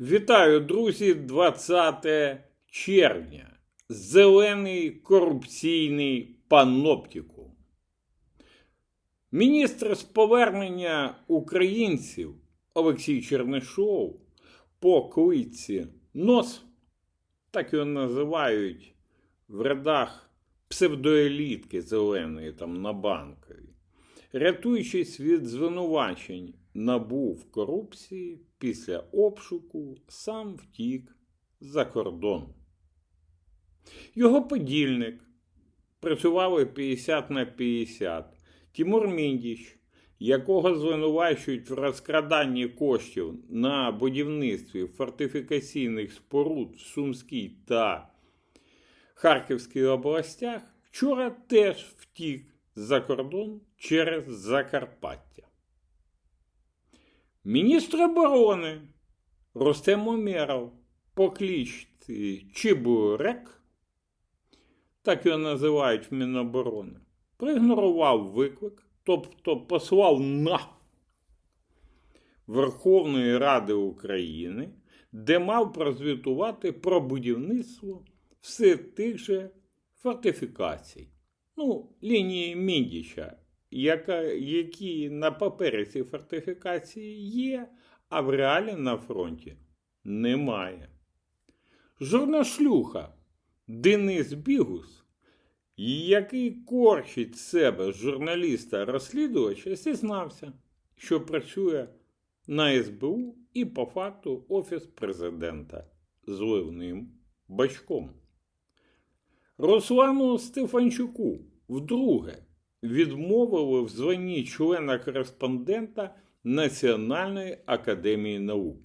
Вітаю, друзі, 20 червня. Зелений корупційний паноптикум. Міністр з повернення українців Олексій Чернишов по кличці НОС, так його називають в рядах псевдоелітки зеленої там на банковій, рятуючись від звинувачень набув корупції після обшуку, сам втік за кордон. Його подільник працювали 50 на 50. Тимур Міндіч, якого звинувачують в розкраданні коштів на будівництві фортифікаційних споруд в Сумській та Харківській областях, вчора теж втік за кордон через Закарпаття. Міністр оборони Рустем Умєров по кличці Чебурек, так його називають в Міноборони, проігнорував виклик, тобто послав на Верховної Ради України, де мав прозвітувати про будівництво все тих же фортифікацій. Ну, лінії Міндіча, яка, які на папері ці фортифікації є, а в реалі на фронті немає. Журношлюха Денис Бігус, який корчить себе журналіста-розслідувача, зізнався, що працює на СБУ і по факту Офіс президента з ливним бачком. Руслану Стефанчуку вдруге відмовили в званні члена кореспондента Національної академії наук.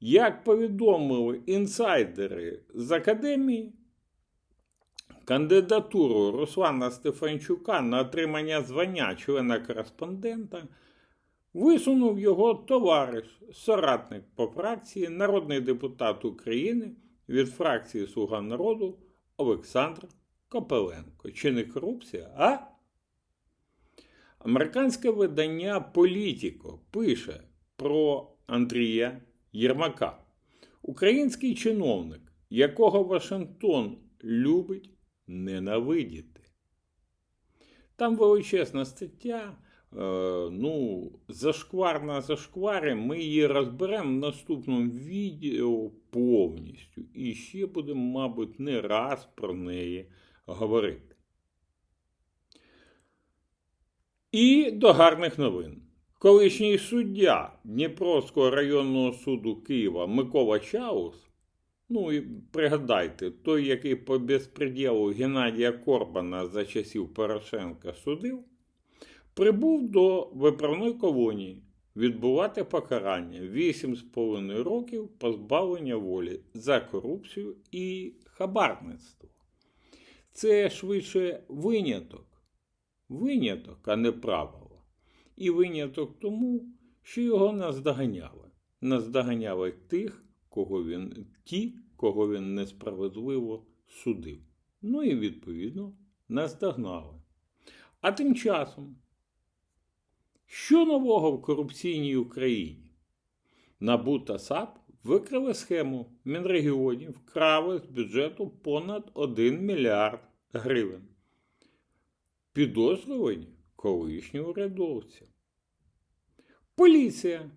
Як повідомили інсайдери з академії, кандидатуру Руслана Стефанчука на отримання звання члена кореспондента висунув його товариш, соратник по фракції, народний депутат України від фракції Слуга народу Олександр Копеленко. Чи не корупція, а? Американське видання Політіко пише про Андрія Єрмака, український чиновник, якого Вашингтон любить ненавидіти. Там величезна стаття. е, Ну, зашквар на зашкварі, ми її розберемо в наступному відео повністю. І ще будемо, мабуть, не раз про неї говорити. І до гарних новин. Колишній суддя Дніпровського районного суду Києва Микола Чаус, ну і пригадайте, той, який по безпреділу Геннадія Корбана за часів Порошенка судив, прибув до виправної колонії відбувати покарання 8,5 років позбавлення волі за корупцію і хабарництво. Це швидше виняток. Виняток, а не правило. І виняток тому, що його наздоганяли. Наздоганяли тих, кого він, ті, кого він несправедливо судив. Ну і відповідно наздогнали. А тим часом, що нового в корупційній Україні? НАБУ та САП викрили схему Мінрегіонів, вкрали з бюджету понад 1 мільярд гривень. Підозрювані колишні урядовці. Поліція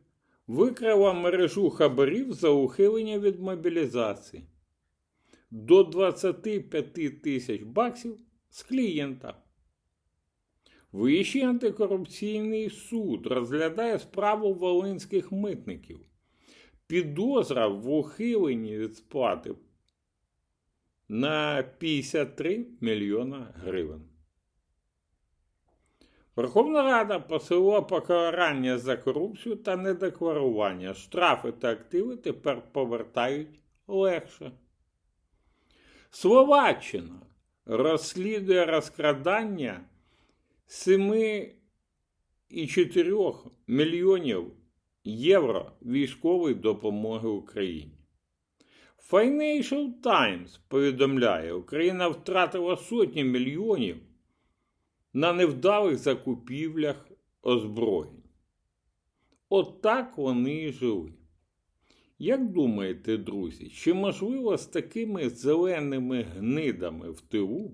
викрила мережу хабарів за ухилення від мобілізації до 25 тисяч баксів з клієнта. Вищий антикорупційний суд розглядає справу волинських митників. Підозра в ухиленні від сплати на 53 мільйона гривень. Верховна Рада посилила покарання за корупцію та недекларування. Штрафи та активи тепер повертають легше. Словаччина розслідує розкрадання 7,4 мільйонів євро військової допомоги Україні. Financial Times повідомляє, Україна втратила сотні мільйонів на невдалих закупівлях озброєнь. От вони і жили. Як думаєте, друзі, чи можливо з такими зеленими гнидами в тилу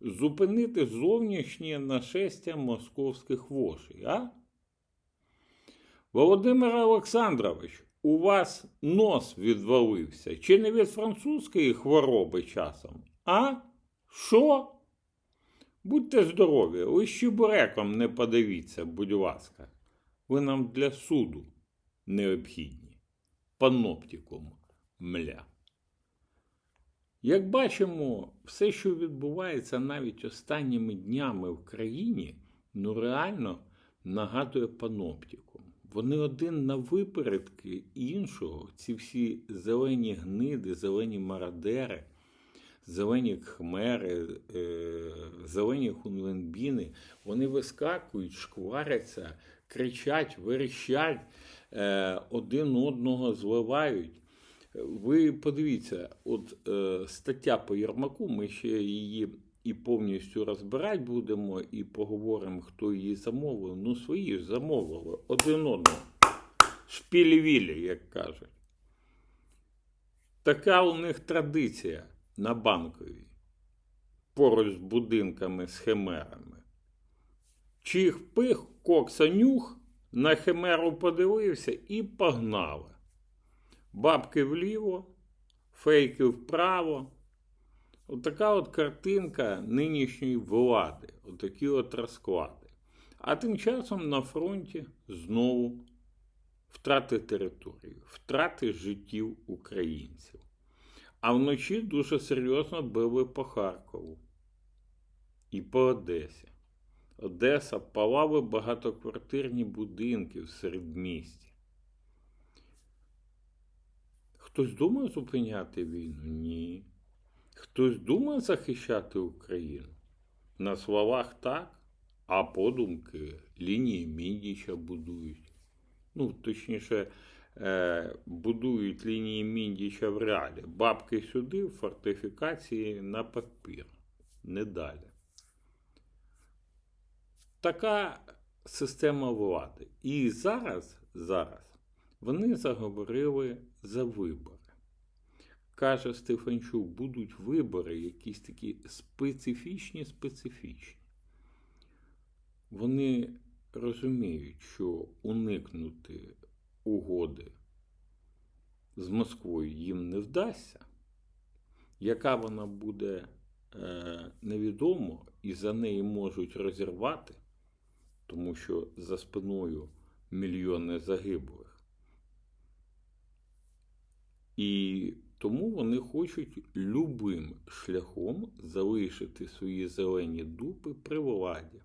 зупинити зовнішнє нашестя московських вошей, а? Володимир Олександрович, у вас нос відвалився, чи не від французької хвороби часом? А? Що? Будьте здорові, ви щебуреком не подивіться, будь ласка. Ви нам для суду необхідні. Паноптикум мля. Як бачимо, все, що відбувається навіть останніми днями в країні, ну реально нагадує паноптикум. Вони один на випередки іншого, ці всі зелені гниди, зелені мародери, зелені хмери, е, зелені хунвенбіни, вони вискакують, шкваряться, кричать, верещать, е, один одного зливають. Ви подивіться, от е, стаття по Єрмаку, ми ще її і повністю розбирати будемо, і поговоримо, хто її замовив. Ну, свої замовили один одного. Шпілі-вілі, як кажуть. Така у них традиція на банковій, поруч з будинками з химерами. Чих-пих, кокса-нюх, на химеру подивився і погнали. Бабки вліво, фейки вправо. Отака от картинка нинішньої влади, отакі от розклади. А тим часом на фронті знову втрати території, втрати життів українців. А вночі дуже серйозно били по Харкову і по Одесі. Одеса палали багатоквартирні будинки в середмісті. Хтось думає зупиняти війну? Ні. Хтось думає захищати Україну? На словах так, а подумки лінії Міндіча будують. Ну, точніше, е, будують лінії Міндіча в реалі. Бабки сюди, фортифікації на папір. Не далі. Така система влади. І зараз, зараз вони заговорили за вибори. Каже Стефанчук, будуть вибори якісь такі специфічні, специфічні. Вони розуміють, що уникнути угоди з Москвою їм не вдасться. Яка вона буде е, невідомо, і за неї можуть розірвати, тому що за спиною мільйони загиблих. І тому вони хочуть любим шляхом залишити свої зелені дупи при владі.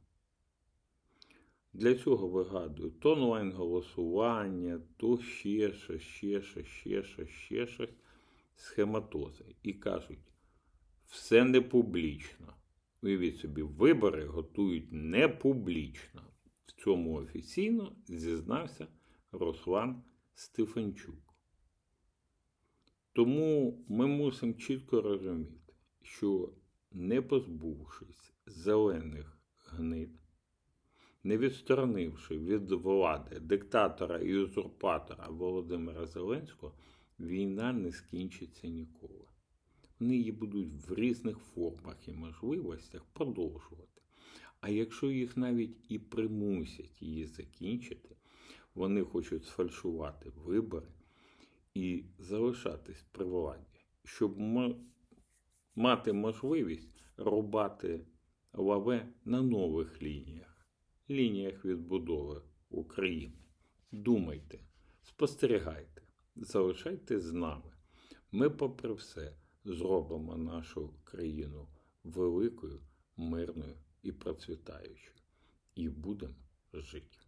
Для цього вигадують то онлайн-голосування, то ще щось, ще щось, ще щось, ще щось, схематози. І кажуть, все не публічно. Уявіть собі, вибори готують не публічно. В цьому офіційно зізнався Руслан Стефанчук. Тому ми мусимо чітко розуміти, що не позбувшись зелених гнид, не відсторонивши від влади диктатора і узурпатора Володимира Зеленського, війна не скінчиться ніколи. Вони її будуть в різних формах і можливостях продовжувати. А якщо їх навіть і примусять її закінчити, вони хочуть сфальшувати вибори і залишатись при владі, щоб мати можливість рубати лаве на нових лініях, лініях відбудови України. Думайте, спостерігайте, залишайтесь з нами. Ми, попри все, зробимо нашу країну великою, мирною і процвітаючою. І будемо жити.